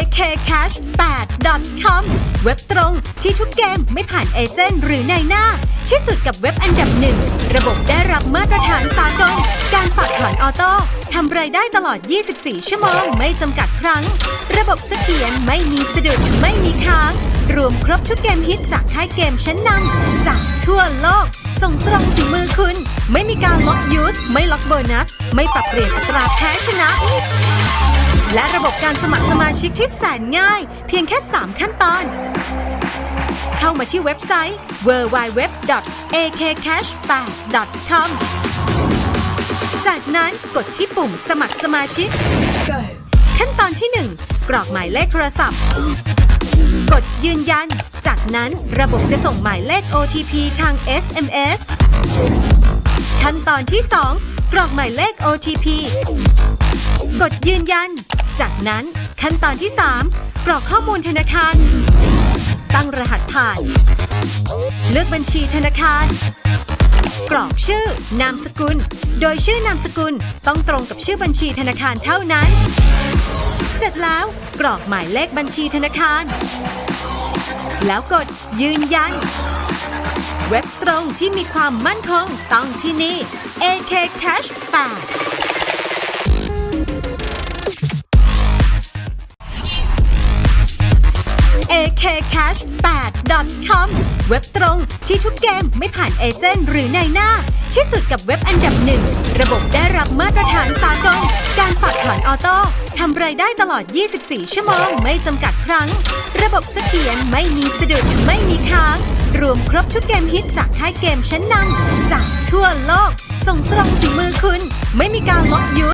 akcash8.com เว็บตรงที่ทุกเกมไม่ผ่านเอเจนต์หรือนายหน้า ที่สุดกับเว็บอันดับหนึ่ง ระบบได้รับมาตรฐานสากลการฝากถอนออโต้ทำรายได้ตลอด 24 ชั่วโมง ไม่จำกัดครั้ง ระบบเสถียรไม่มีสะดุดไม่มีค้าง รวมครบทุกเกมฮิตจากค่ายเกมชั้นนำจากทั่วโลก ส่งตรงถึงมือคุณ ไม่มีการล็อกยูสไม่ล็อกโบนัส ไม่ปรับเปลี่ยนอัตราแพ้ชนะ และระบบการสมัครสมาชิกที่แสนง่าย เพียงแค่ 3 ขั้นตอน เข้ามาที่เว็บไซต์ www.akcash8.com จากนั้นกดที่ปุ่มสมัครสมาชิก ขั้นตอนที่ 1 กรอกหมายเลขโทรศัพท์ กดยืนยัน จากนั้นระบบจะส่งหมายเลข OTP ทาง SMS ขั้นตอนที่ 2 กรอกหมายเลข OTP กดยืนยัน จากนั้นขั้นตอนที่ 3 กรอกข้อมูลธนาคาร ตั้งรหัสผ่าน เลือกบัญชีธนาคาร กรอกชื่อนามสกุล โดยชื่อนามสกุลต้องตรงกับชื่อบัญชีธนาคารเท่านั้น เสร็จแล้วกรอกหมายเลขบัญชีธนาคาร แล้วกดยืนยัน เว็บตรงที่มีความมั่นคงต้องที่นี่ AK Cash 8 kcash8.com เว็บตรงที่ทุกเกมไม่ผ่านเอเจนต์หรือนายหน้า ที่สุดกับเว็บอันดับหนึ่ง ระบบได้รับมาตรฐานสากลการฝากถอนออโต้ทำรายได้ตลอด 24 ชั่วโมง ไม่จำกัดครั้ง ระบบเสถียรไม่มีสะดุดไม่มีค้าง รวมครบทุกเกมฮิตจากค่ายเกมชั้นนำจากทั่วโลก ส่งตรงถึงมือคุณ ไม่มีการล็อกยู